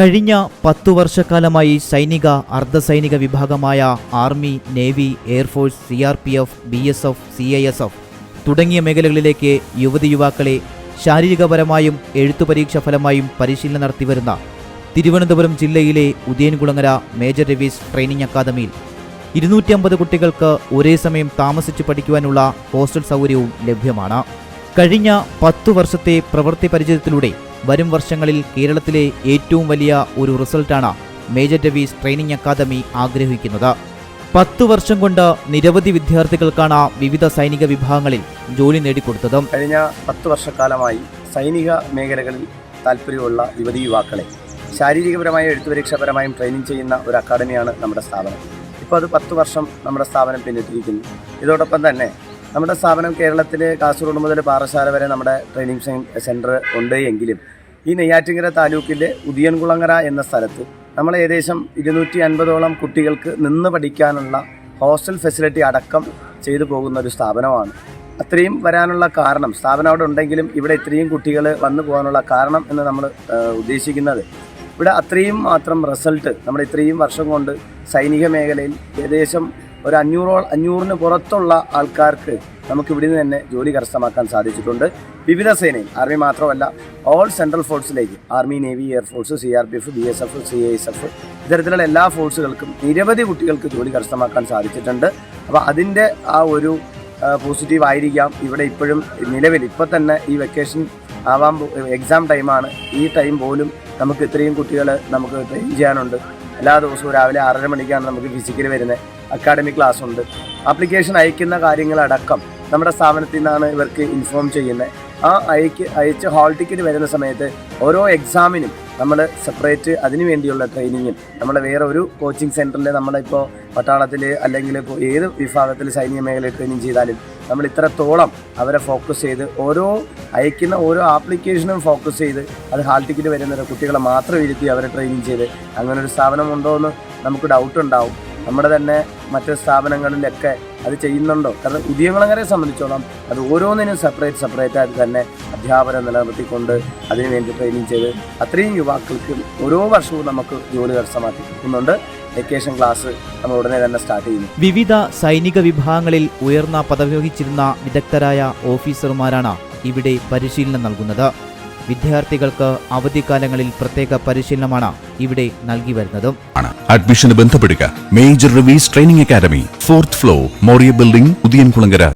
കഴിഞ്ഞ പത്തു വർഷക്കാലമായി സൈനിക അർദ്ധസൈനിക വിഭാഗമായ army navy air force C R P F B S F C I S F തുടങ്ങിയ മേഖലകളിലേക്ക് യുവതി യുവാക്കളെ ശാരീരികപരമായും എഴുത്തു പരീക്ഷ ഫലമായും പരിശീലനം നടത്തിവരുന്ന തിരുവനന്തപുരം ജില്ലയിലെ ഉദയൻകുളങ്ങര മേജർ രവീസ് ട്രെയിനിംഗ് അക്കാദമിയിൽ ഇരുന്നൂറ്റി അമ്പത് കുട്ടികൾക്ക് ഒരേ സമയം താമസിച്ച് പഠിക്കുവാനുള്ള ഹോസ്റ്റൽ സൗകര്യവും ലഭ്യമാണ്. കഴിഞ്ഞ പത്തു വർഷത്തെ പ്രവൃത്തി പരിചയത്തിലൂടെ വരും വർഷങ്ങളിൽ കേരളത്തിലെ ഏറ്റവും വലിയ ഒരു റിസൾട്ടാണ് മേജർ രവീസ് ട്രെയിനിംഗ് അക്കാദമി ആഗ്രഹിക്കുന്നത്. പത്തു വർഷം കൊണ്ട് നിരവധി വിദ്യാർത്ഥികൾക്കാണ് വിവിധ സൈനിക വിഭാഗങ്ങളിൽ ജോലി നേടിക്കൊടുത്തതും. കഴിഞ്ഞ പത്ത് വർഷക്കാലമായി സൈനിക മേഖലകളിൽ താല്പര്യമുള്ള യുവതി യുവാക്കളെ ശാരീരികപരമായും എഴുത്തുപരീക്ഷാപരമായും ട്രെയിനിങ് ചെയ്യുന്ന ഒരു അക്കാദമിയാണ് നമ്മുടെ സ്ഥാപനം. ഇപ്പോൾ അത് പത്ത് വർഷം നമ്മുടെ സ്ഥാപനം പിന്നിട്ടിരിക്കുന്നു. ഇതോടൊപ്പം തന്നെ നമ്മുടെ സ്ഥാപനം കേരളത്തിൽ കാസർഗോഡ് മുതൽ പാറശാല വരെ നമ്മുടെ ട്രെയിനിങ് സെന്റർ ഉണ്ട് എങ്കിലും ഈ നെയ്യാറ്റിങ്കര താലൂക്കിലെ ഉദിയൻകുളങ്ങര എന്ന സ്ഥലത്ത് നമ്മൾ ഏകദേശം ഇരുന്നൂറ്റി അൻപതോളം കുട്ടികൾക്ക് നിന്ന് പഠിക്കാനുള്ള ഹോസ്റ്റൽ ഫെസിലിറ്റി അടക്കം ചെയ്തു പോകുന്ന ഒരു സ്ഥാപനമാണ്. അത്രയും വരാനുള്ള കാരണം സ്ഥാപനം അവിടെ ഉണ്ടെങ്കിലും ഇവിടെ ഇത്രയും കുട്ടികൾ വന്നു പോകാനുള്ള കാരണം എന്ന് നമ്മൾ ഉദ്ദേശിക്കുന്നത്. ഇവിടെ അത്രയും മാത്രം റിസൾട്ട് നമ്മൾ ഇത്രയും വർഷം കൊണ്ട് സൈനിക മേഖലയിൽ ഏകദേശം ഒരു അഞ്ഞൂറോ അഞ്ഞൂറിന് പുറത്തുള്ള ആൾക്കാർക്ക് നമുക്ക് ഇവിടെ നിന്ന് തന്നെ ജോലി കരസ്ഥമാക്കാൻ സാധിച്ചിട്ടുണ്ട്. വിവിധ സേനയിൽ ആർമി മാത്രമല്ല all central ഫോഴ്സിലേക്ക് army navy air force C R P F B S F C S F ഇത്തരത്തിലുള്ള എല്ലാ ഫോഴ്സുകൾക്കും നിരവധി കുട്ടികൾക്ക് ജോലി കരസ്ഥമാക്കാൻ സാധിച്ചിട്ടുണ്ട്. അപ്പോൾ അതിന്റെ ആ ഒരു പോസിറ്റീവ് ആയിരിക്കാം. ഇവിടെ ഇപ്പോഴും നിലവിൽ ഇപ്പോൾ തന്നെ ഈ വെക്കേഷൻ ആവാൻ എക്സാം ടൈമാണ് ഈ ടൈം പോലും നമുക്ക് ഇത്രയും കുട്ടികൾ നമുക്ക് ട്രെയിൻ ചെയ്യാനുണ്ട്. എല്ലാ ദിവസവും രാവിലെ ആറര മണിക്കാണ് നമുക്ക് ഫിസിക്കൽ വരുന്നത്. അക്കാഡമിക് ക്ലാസ് ഉണ്ട്. ആപ്ലിക്കേഷൻ അയക്കുന്ന കാര്യങ്ങളടക്കം നമ്മുടെ സ്ഥാപനത്തിൽ നിന്നാണ് ഇവർക്ക് ഇൻഫോം ചെയ്യുന്നത്. ആ അയക്ക് അയച്ച് ഹാൾ ടിക്കറ്റ് വരുന്ന സമയത്ത് ഓരോ എക്സാമിനും നമ്മൾ സെപ്പറേറ്റ് അതിനു വേണ്ടിയുള്ള ട്രെയിനിങ്ങും നമ്മൾ വേറെ ഒരു കോച്ചിങ് സെന്ററിൽ നമ്മളിപ്പോൾ പട്ടാളത്തിൽ അല്ലെങ്കിൽ ഇപ്പോൾ ഏത് വിഭാഗത്തിൽ സൈനിക മേഖലയിൽ ട്രെയിനിങ് ചെയ്താലും നമ്മൾ ഇത്രത്തോളം അവരെ ഫോക്കസ് ചെയ്ത് ഓരോ അയക്കുന്ന ഓരോ ആപ്ലിക്കേഷനും ഫോക്കസ് ചെയ്ത് അത് ഹാൾ ടിക്കറ്റ് വരുന്ന കുട്ടികളെ മാത്രം ഇരുത്തി അവരെ ട്രെയിനിങ് ചെയ്ത് അങ്ങനെ ഒരു സ്ഥാപനം ഉണ്ടോ എന്ന് നമുക്ക് ഡൗട്ട് ഉണ്ടാവും. നമ്മുടെ തന്നെ മറ്റ് സ്ഥാപനങ്ങളിലൊക്കെ അത് ചെയ്യുന്നുണ്ടോ? കാരണം ഉദ്യോഗങ്ങളെ സംബന്ധിച്ചോളം അത് ഓരോന്നിനും സെപ്പറേറ്റ് സെപ്പറേറ്റ് ആയിട്ട് തന്നെ അധ്യാപനം നിലനിർത്തിക്കൊണ്ട് അതിനുവേണ്ടി ട്രെയിനിങ് ചെയ്ത് അത്രയും യുവാക്കൾക്ക് ഓരോ വർഷവും നമുക്ക് ജോലി കരസ്ഥമാക്കി കിട്ടുന്നുണ്ട്. വെക്കേഷൻ ക്ലാസ് നമ്മൾ ഉടനെ തന്നെ സ്റ്റാർട്ട് ചെയ്യുന്നു. വിവിധ സൈനിക വിഭാഗങ്ങളിൽ ഉയർന്ന പദവി വഹിച്ചിരുന്ന വിദഗ്ധരായ ഓഫീസർമാരാണ് ഇവിടെ പരിശീലനം നൽകുന്നത്. വിദ്യാർത്ഥികൾക്ക് അവധിക്കാലങ്ങളിൽ പ്രത്യേക പരിശീലനമാണ് ഇവിടെ നൽകി വരുന്നതും. അഡ്മിഷന് ബന്ധപ്പെടുക. മേജർ റിവീസ് training academy fourth floor Moriah building Udiyankulangara